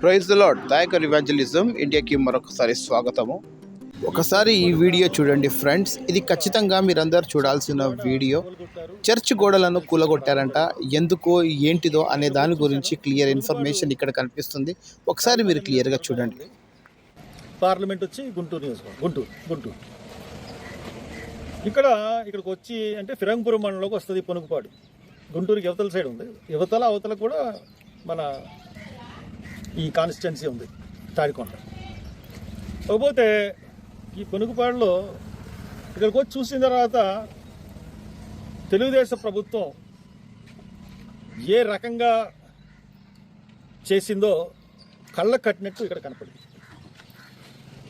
Praise the Lord Dayakar evangelism ఇండియాకి మరొకసారి స్వాగతము. ఒకసారి ఈ వీడియో చూడండి ఫ్రెండ్స్. ఇది ఖచ్చితంగా మీరందరూ చూడాల్సిన వీడియో. చర్చ్ గోడలను కూలగొట్టారంట. ఎందుకో ఏంటిదో అనే దాని గురించి క్లియర్ ఇన్ఫర్మేషన్ ఇక్కడ కనిపిస్తుంది. ఒకసారి మీరు క్లియర్గా చూడండి. పార్లమెంట్ వచ్చి గుంటూరు నియోజకవర్గం గుంటూరు గుంటూరు. ఇక్కడ ఇక్కడికి వచ్చి అంటే ఫిరంగపురం మండలంలోకి వస్తుంది పొనుగుపాడు. గుంటూరుకి యువతల సైడ్ ఉంది. యువతల అవతల కూడా మన ఈ కాన్స్టిట్యున్సీ ఉంది తాడికొండ. కాకపోతే ఈ కొనుగుపాడులో ఇక్కడికి వచ్చి చూసిన తర్వాత తెలుగుదేశం ప్రభుత్వం ఏ రకంగా చేసిందో కళ్ళ కట్టినట్టు ఇక్కడ కనపడింది.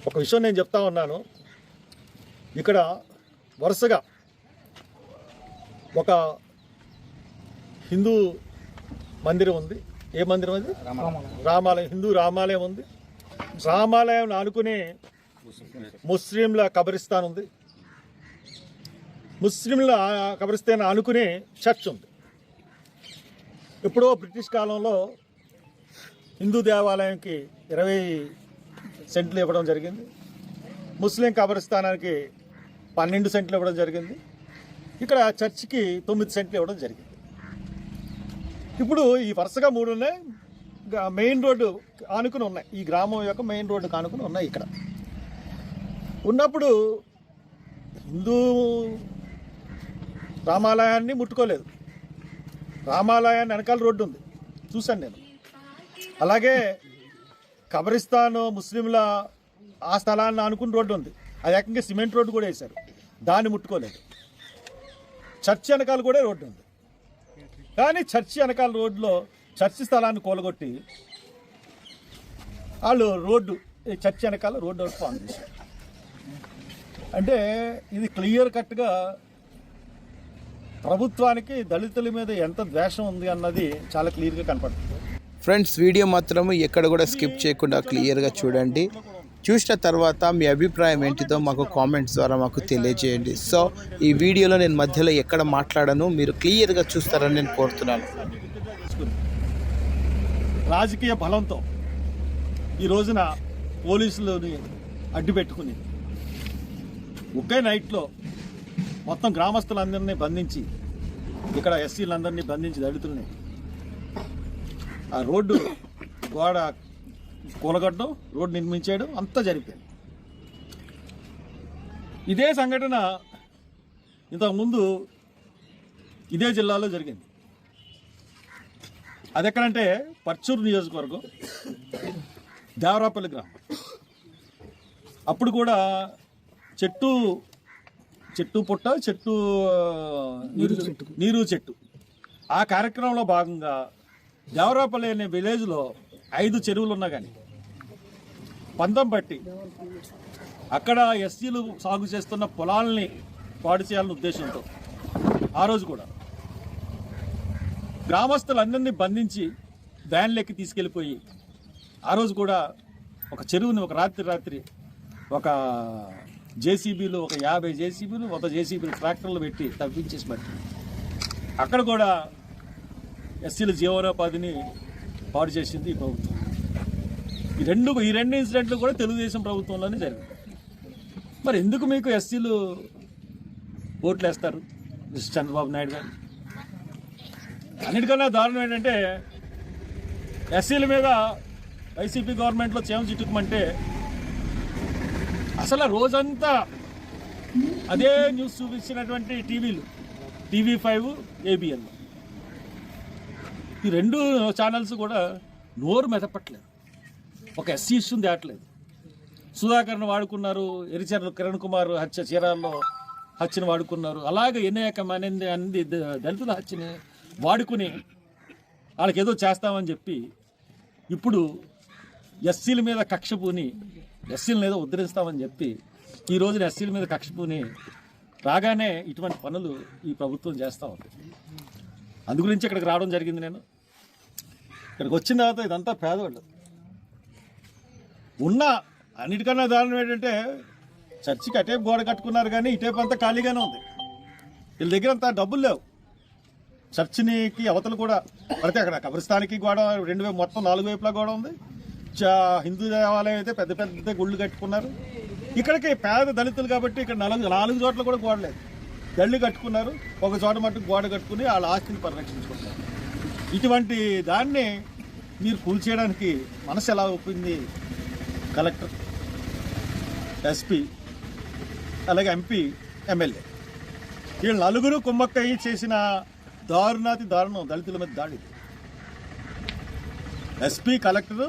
ఒక విషయం నేను చెప్తా ఉన్నాను. ఇక్కడ వరుసగా ఒక హిందూ మందిరం ఉంది. ఏ మందిరం అది? రామాలయం. హిందూ రామాలయం ఉంది. రామాలయం ఆనుకునే ముస్లింల కబరిస్తాన్ ఉంది. ముస్లింల కబరిస్తాన్ ఆనుకునే చర్చ్ ఉంది. ఎప్పుడో బ్రిటిష్ కాలంలో హిందూ దేవాలయంకి ఇరవై సెంట్లు ఇవ్వడం జరిగింది. ముస్లిం కబరస్థానానికి పన్నెండు సెంట్లు ఇవ్వడం జరిగింది. ఇక్కడ చర్చికి తొమ్మిది సెంట్లు ఇవ్వడం జరిగింది. ఇప్పుడు ఈ వరుసగా మూడు ఉన్నాయి. మెయిన్ రోడ్డు ఆనుకుని ఉన్నాయి. ఈ గ్రామం యొక్క మెయిన్ రోడ్డు కానుకుని ఉన్నాయి ఇక్కడ. ఉన్నప్పుడు హిందూ రామాలయాన్ని ముట్టుకోలేదు. రామాలయాన్ని వెనకాల రోడ్డు ఉంది. చూశాను నేను. అలాగే కబరిస్తాను ముస్లింల ఆ స్థలాన్ని ఆనుకుని రోడ్డు ఉంది. అది ఏకంగా సిమెంట్ రోడ్డు కూడా వేశారు. దాన్ని ముట్టుకోలేదు. చర్చి వెనకాల కూడా రోడ్డు ఉంది. కానీ చర్చి వెనకాల రోడ్లో చర్చి స్థలాన్ని కూలగొట్టి వాళ్ళు రోడ్డు ఈ చర్చి వెనకాల రోడ్డు వరకు ఫామ్ చేశారు. అంటే ఇది క్లియర్ కట్గా ప్రభుత్వానికి దళితుల మీద ఎంత ద్వేషం ఉంది అన్నది చాలా క్లియర్గా కనపడుతుంది. ఫ్రెండ్స్ వీడియో మాత్రం ఎక్కడ కూడా స్కిప్ చేయకుండా క్లియర్గా చూడండి. చూసిన తర్వాత మీ అభిప్రాయం ఏంటిదో మాకు కామెంట్స్ ద్వారా మాకు తెలియజేయండి. సో ఈ వీడియోలో నేను మధ్యలో ఎక్కడ మాట్లాడను మీరు క్లియర్గా చూస్తారని నేను కోరుతున్నాను. రాజకీయ బలంతో ఈ రోజున పోలీసులని అడ్డు పెట్టుకుని ఒకే నైట్లో మొత్తం గ్రామస్తులందరినీ బంధించి ఇక్కడ ఎస్సీలందరినీ బంధించి దళితుల్ని ఆ రోడ్డు గోడ కూలగొట్టడం రోడ్డు నిర్మించేయడం అంతా జరిపోయింది ఇదే సంఘటన ఇంతకుముందు ఇదే జిల్లాలో జరిగింది. అది ఎక్కడంటే పర్చూరు నియోజకవర్గం దేవరాపల్లి గ్రామం. అప్పుడు కూడా చెట్టు చెట్టు పుట్ట చెట్టు. నీరు చెట్టు. ఆ కార్యక్రమంలో భాగంగా దేవరాపల్లి అనే విలేజ్లో ఐదు చెరువులు ఉన్నా కానీ పందం పట్టి అక్కడ ఎస్సీలు సాగు చేస్తున్న పొలాలని పాడు చేయాలనే ఉద్దేశంతో ఆ రోజు కూడా గ్రామస్తులందరినీ బంధించి వ్యాన్లెక్కి తీసుకెళ్ళిపోయి ఆ రోజు కూడా ఒక చెరువుని ఒక రాత్రి రాత్రి ఒక జేసీబీలు ఒక యాభై జేసీబీలు ఒక జేసీబీలు ట్రాక్టర్లు పెట్టి తవ్వించేసి బట్టి అక్కడ కూడా ఎస్సీల జీవనోపాధిని పాడు చేసింది ఈ ప్రభుత్వం. ఈ రెండు ఈ రెండు ఇన్సిడెంట్లు కూడా తెలుగుదేశం ప్రభుత్వంలోనే జరిగింది మరి ఎందుకు మీకు ఎస్సీలు ఓట్లు వేస్తారు మిస్టర్ చంద్రబాబు నాయుడు గారు. అన్నిటికన్నా దారుణం ఏంటంటే ఎస్సీల మీద వైసీపీ గవర్నమెంట్లో చేమ చిట్టుకుమంటే అసలు రోజంతా అదే న్యూస్ చూపించినటువంటి టీవీలు. TV five ABN. ఈ రెండు ఛానల్స్ కూడా నోరు మెదపట్లేదు. ఒక ఎస్సీ ఇష్యూని దాటలేదు. సుధాకర్ను వాడుకున్నారు ఎరిచర్ల కిరణ్ కుమార్ హత్య చీరాల్లో హత్యను వాడుకున్నారు. అలాగే ఎన్నేక అనేది అంది దళితుల హత్యని వాడుకుని వాళ్ళకి ఏదో చేస్తామని చెప్పి ఇప్పుడు ఎస్సీల మీద కక్ష పూని ఎస్సీలను ఏదో ఉద్ధరిస్తామని చెప్పి ఈ రోజున ఎస్సీల మీద కక్ష పూని రాగానే ఇటువంటి పనులు ఈ ప్రభుత్వం చేస్తూ ఉంది. అందు గురించి ఇక్కడికి రావడం జరిగింది నేను. ఇక్కడికి వచ్చిన తర్వాత ఇదంతా పేదవాళ్ళు. ఉన్న అన్నిటికన్నా దారుణం ఏంటంటే చర్చికి అటేపు గోడ కట్టుకున్నారు కానీ ఇటేపు అంతా ఖాళీగానే ఉంది. వీళ్ళ దగ్గర అంత డబ్బులు లేవు. చర్చినికి అవతలు కూడా పడితే అక్కడ కబ్రిస్తానికి గోడ రెండు వైపు మొత్తం నాలుగు వైపులా గోడ ఉంది. చా హిందూ దేవాలయం అయితే పెద్ద పెద్ద గుళ్ళు కట్టుకున్నారు. ఇక్కడికి పేద దళితులు కాబట్టి ఇక్కడ నాలుగు నాలుగు చోట్ల కూడా గోడలేదు గళ్ళు కట్టుకున్నారు. ఒక చోట మట్టుకు గోడ కట్టుకుని వాళ్ళ ఆస్తిని పరిరక్షించుకుంటారు ఇటువంటి దాన్ని మీరు కూల్చేయడానికి మనసు ఎలా ఒప్పింది? కలెక్టర్ ఎస్పీ అలాగే ఎంపీ ఎమ్మెల్యే. వీళ్ళు నలుగురు కుమ్మక్కయ్యి చేసిన దారుణాతి దారుణం దళితుల మీద దాడి ఎస్పీ కలెక్టర్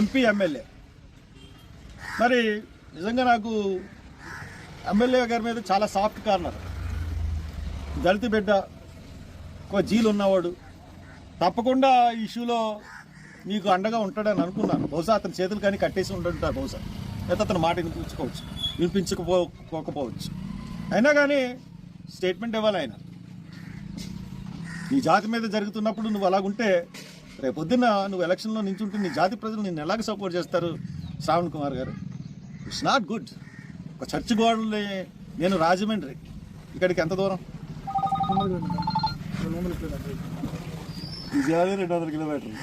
ఎంపీ ఎమ్మెల్యే. మరి నిజంగా నాకు ఎమ్మెల్యే గారి మీద చాలా సాఫ్ట్ కార్నర్. దళిత బిడ్డ ఒక జీలు ఉన్నవాడు. తప్పకుండా ఈ ఇష్యూలో మీకు అండగా ఉంటాడని అనుకున్నాను. బహుశా అతని చేతులు కానీ కట్టేసి ఉంటుంటారు బహుశా. లేకపోతే అతను మాట వినిపించుకోవచ్చు. వినిపించకపోకపోవచ్చు. అయినా కానీ స్టేట్మెంట్ ఇవ్వాలి ఆయన. నీ జాతి మీద జరుగుతున్నప్పుడు నువ్వు అలాగుంటే రేపొద్దున నువ్వు ఎలక్షన్లో నించుంటే నీ జాతి ప్రజలు నిన్ను ఎలాగ సపోర్ట్ చేస్తారు? శ్రావణ్ కుమార్ గారు. It's not good. ఒక చర్చి గోడలే నేను రాజమండ్రి. ఇక్కడికి ఎంత దూరం? విజయవాడ రెండు వందల కిలోమీటర్లు.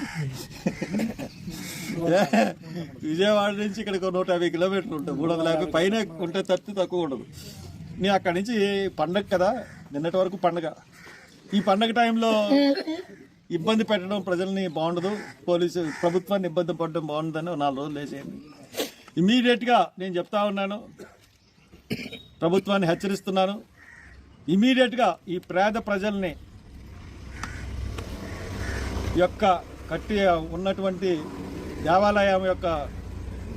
విజయవాడ నుంచి ఇక్కడికి ఒక నూట యాభై కిలోమీటర్లు ఉంటుంది. మూడు వందల యాభై పైన ఉంటే తప్పి తక్కువ ఉండదు. నేను అక్కడి నుంచి పండగ కదా నిన్నటి వరకు పండగ. ఈ పండగ టైంలో ఇబ్బంది పెట్టడం ప్రజల్ని బాగుండదు పోలీసు ప్రభుత్వాన్ని ఇబ్బంది పడడం బాగుండదని నాలుగు రోజులు వేసేయండి ఇమీడియట్గా నేను చెప్తా ఉన్నాను ప్రభుత్వాన్ని హెచ్చరిస్తున్నాను. ఇమీడియట్గా ఈ పేద ప్రజల్ని యొక్క కట్టి ఉన్నటువంటి దేవాలయం యొక్క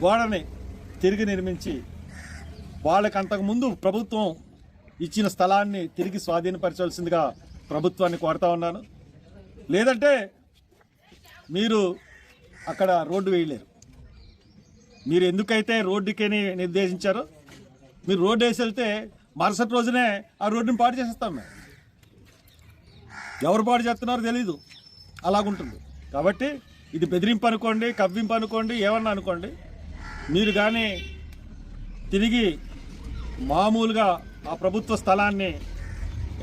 గోడని తిరిగి నిర్మించి వాళ్ళకి అంతకుముందు ప్రభుత్వం ఇచ్చిన స్థలాన్ని తిరిగి స్వాధీనపరచాల్సిందిగా ప్రభుత్వాన్ని కోరుతా ఉన్నాను. లేదంటే మీరు అక్కడ రోడ్డు వేయలేరు. మీరు ఎందుకైతే రోడ్డుకని నిర్దేశించారో మీరు రోడ్డు వేసి వెళ్తే మరుసటి రోజునే ఆ రోడ్డుని పాడు చేసేస్తాం మేము. ఎవరు పాడు చేస్తున్నారో తెలీదు. అలాగుంటుంది. కాబట్టి ఇది బెదిరింపు అనుకోండి కవ్వింపు అనుకోండి ఏమన్నా అనుకోండి. మీరు కానీ తిరిగి మామూలుగా ఆ ప్రభుత్వ స్థలాన్ని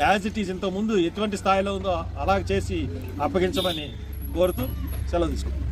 యాజ్ ఇట్ ఈజ్ ఇంతకుముందు ఎటువంటి స్థాయిలో ఉందో అలా చేసి అప్పగించమని కోరుతూ సెలవు తీసుకుంటాం